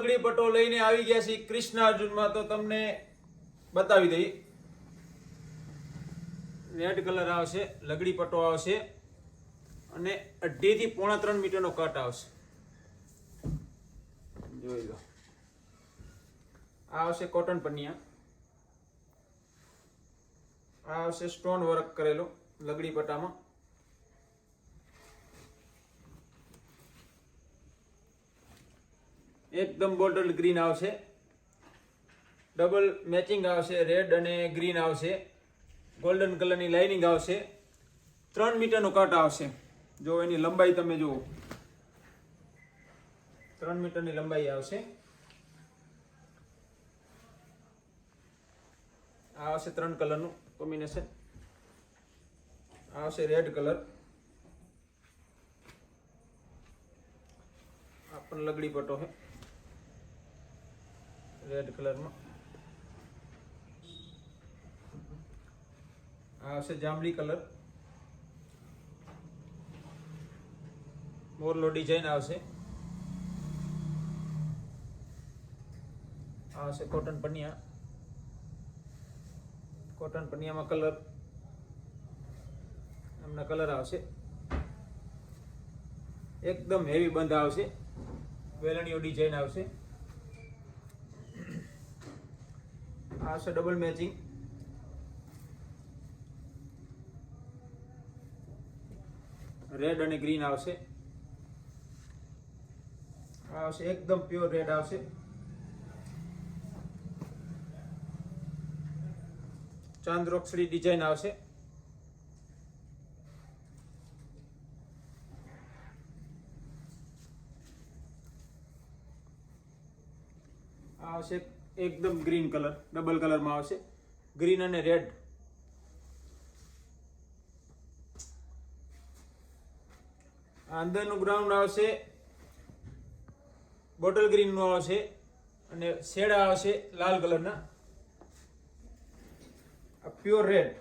લગડી પટ્ટો લઈને આવી ગયા છે કૃષ્ણ અર્જુનમાં, તો તમને બતાવી દઈએ. રેડ કલર આવશે, લગડી પટો આવશે અને અઢીથી પોણા ત્રણ મીટરનો કટ આવશે. જોઈ લો. આવશે કોટન પનિયા. આ આવશે સ્ટોન વર્ક કરેલો લગડી પટ્ટામાં. એકદમ બોટલ ગ્રીન આવશે. ડબલ મેચિંગ આવશે રેડ અને ગ્રીન આવશે. ગોલ્ડન કલરની લાઇનિંગ આવશે. ત્રણ મીટરનો કટ આવશે. જો એની લંબાઈ તમે જુઓ. ત્રણ મીટરની લંબાઈ આવશે. આ આવશે ત્રણ કલરનું કોમ્બિનેશન આ આવશે રેડ કલર આ પણ લગડી પટો છે. રેડ કલરમાં આ આવશે જાંબલી કલર મોરલો ડિઝાઇન આવશે. આ આવશે કોટન પનિયા. કોટન પનિયામાં કલર એમના કલર આવશે. એકદમ હેવી બંધ આવશે. વેલણીઓ ડિઝાઇન આવશે. આવશે ડબલ મેચિંગ રેડ અને ગ્રીન આવશે. આવશે, એકદમ પ્યોર રેડ આવશે. ચાંદ્રોક્ષડી ડિઝાઇન આવશે. આવશે એકદમ ગ્રીન કલર ડબલ કલરમાં આવશે. ગ્રીન અને રેડ અંદરનું ગ્રાઉન્ડ આવશે. બોટલ ગ્રીનનું આવશે. અને શેડા આવશે લાલ કલરના આ પ્યોર રેડ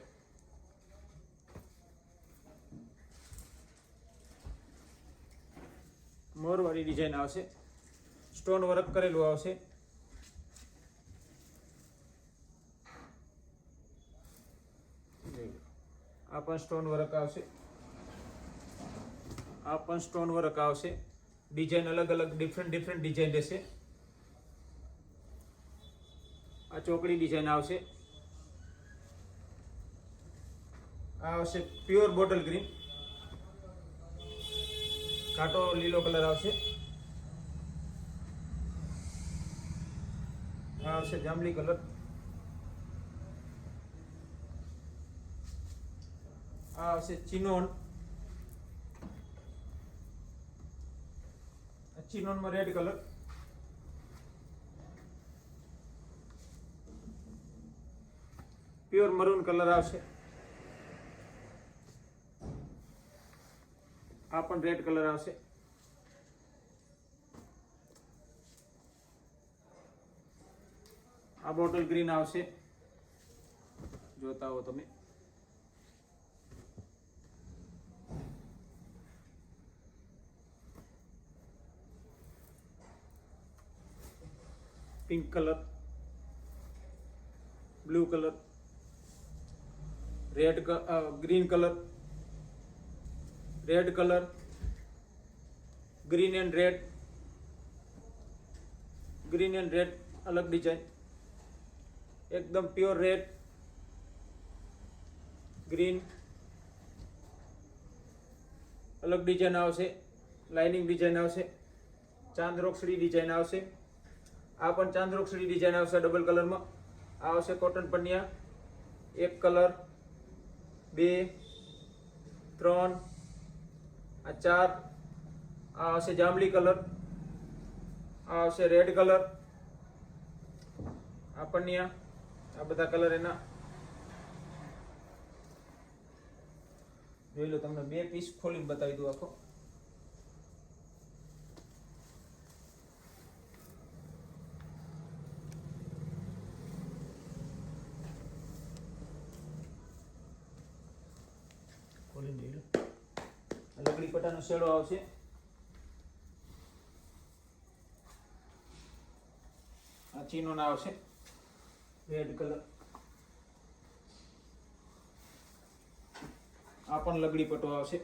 મોરવાળી ડિઝાઇન આવશે. સ્ટોન વર્ક કરેલું આવશે. આ પણ સ્ટોન વર્ક આવશે. આ પણ સ્ટોન વર્ક આવશે. ડિઝાઇન અલગ અલગ ડિફરન્ટ ડિફરન્ટ ડિઝાઇન રહેશે. આ ચોકડી ડિઝાઇન આવશે. આ આવશે પ્યોર બોટલ ગ્રીન કાટો લીલો કલર આવશે. આ આવશે જાંબલી કલર આ આવશે ચિનોન ચિનોનમાં red colour pure maroon colour આવશે આ પણ રેડ કલર આવશે આ બોટલ ગ્રીન આવશે જોતા હો તમે pink colour blue colour red green colour red colour green and red green and red અલગ ડિઝાઇન એકદમ પ્યોર રેડ ગ્રીન અલગ ડિઝાઇન આવશે લાઇનિંગ ડિઝાઇન આવશે ચાંદરોક્ષડી ડિઝાઇન આવશે આ પણ ચાંદરોક્ષડી ડિઝાઇન આવશે ડબલ કલરમાં આ આવશે કોટન પનિયા. એક કલર બે, ત્રણ, આ ચાર. આ આવશે જાંબલી કલર આ આવશે રેડ કલર આ પનિયા, આ બધા કલર એના. જોઈ લો તમને બે પીસ ખોલીને બતાવી દઉં આખો ખોલીને જોઈ લો આ લકડી પટ્ટાનો શેડો આવશે. આ ચીનોના આવશે. રેડ કલર આ પણ લગડી પટ્ટો આવશે.